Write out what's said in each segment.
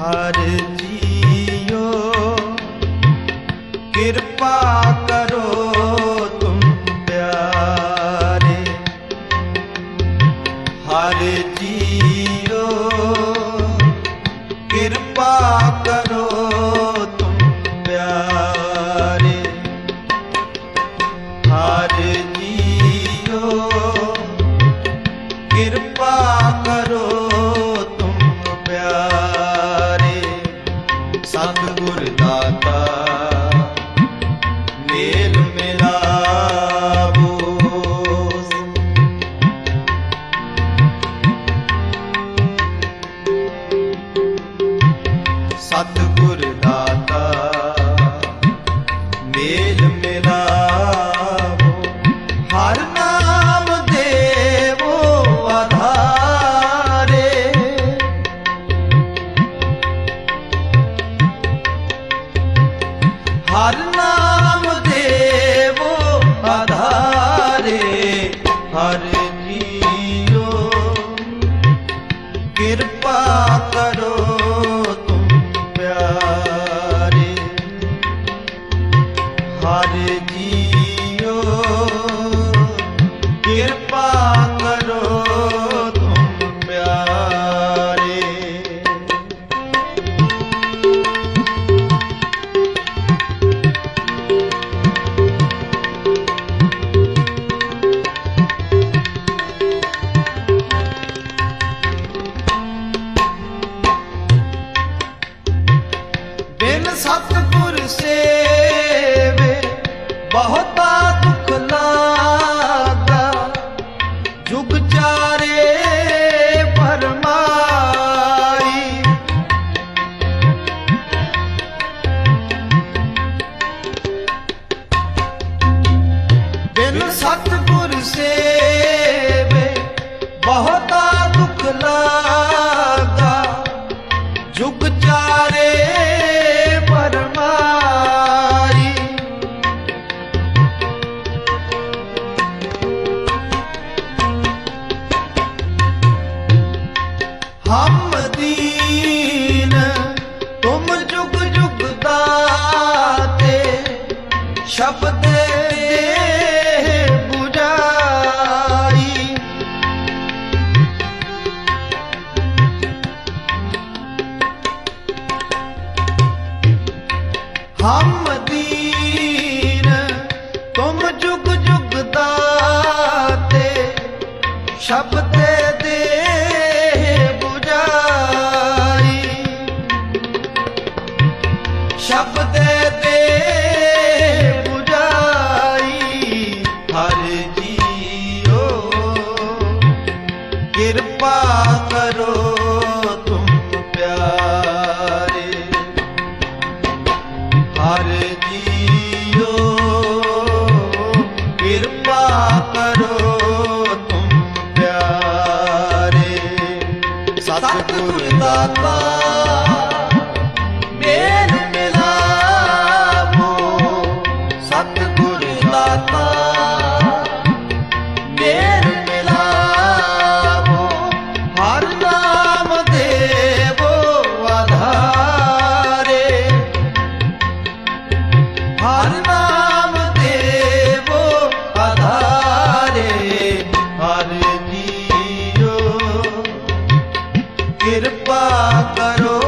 हर ਸਤਿਗੁਰ ਦਾਤਾ, ਮੇਲ ਮਿਲਾਵੋ, ਹਰ ਨਾਮ ਦੇਵੋ ਆਧਾਰੇ। ਹਰ ਨਾਮ ਦੇਵੋ ਆਧਾਰੇ, ਹਰ ਜੀਓ, ਕਿਰਪਾ ਕਰੋ। ਸ਼ਬਦ ਦੇ ਹਮ ਦੀਨ ਤੁਮ ਜੁਗ ਜੁਗ ਦਾਤੇ ਕਿਰਪਾ ਕਰੋ ਕਰੋ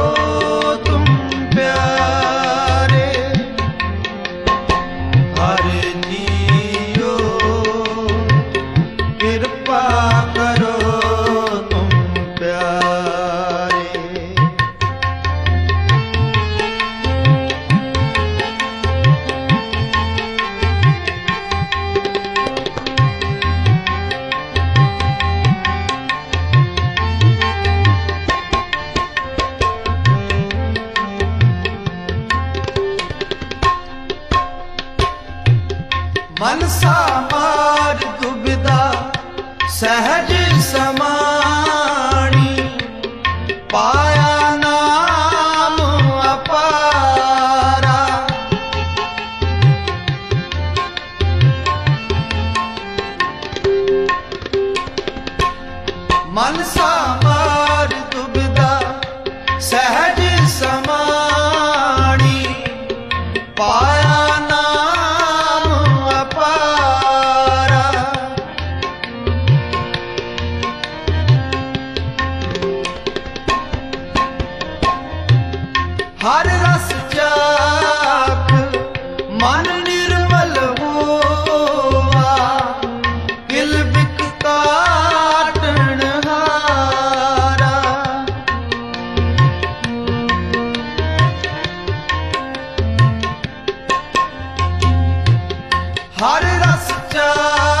ਹਰ ਰਸ ਚਾਖ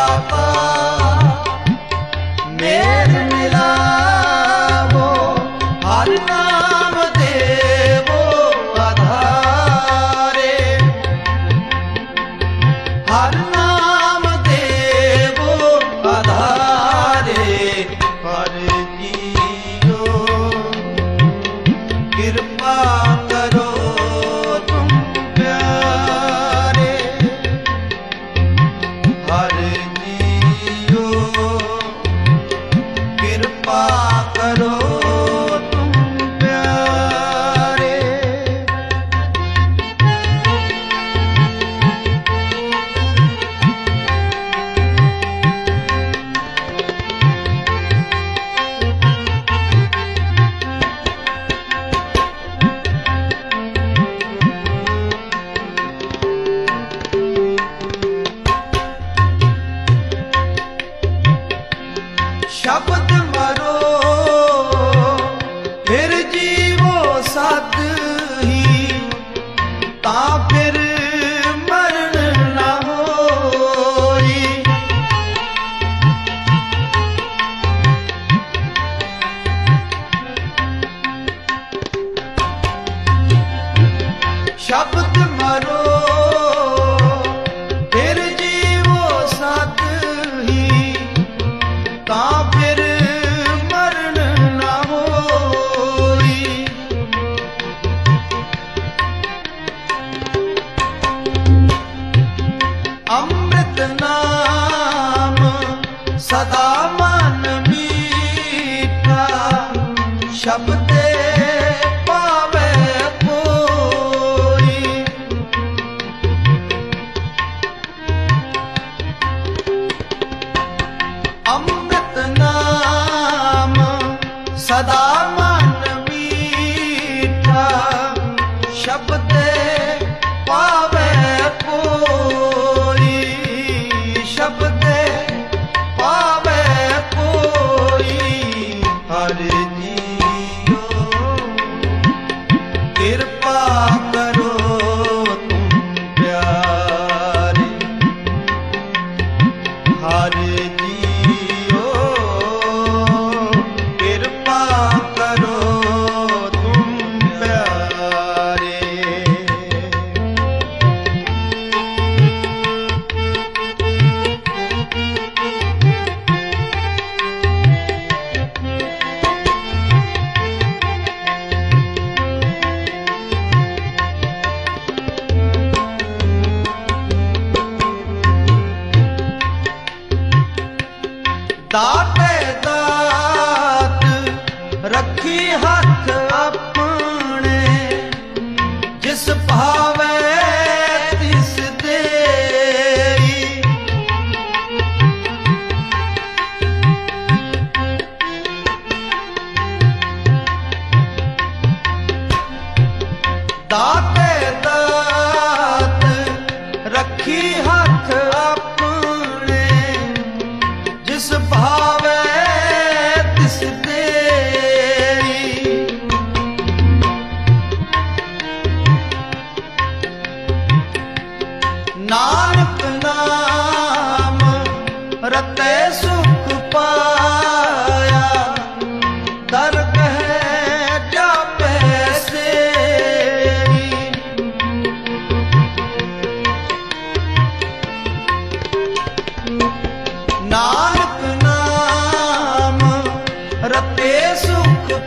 ਸਤਿਗੁਰ ਦਾਤਾ ਮੇਰ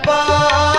அப்பா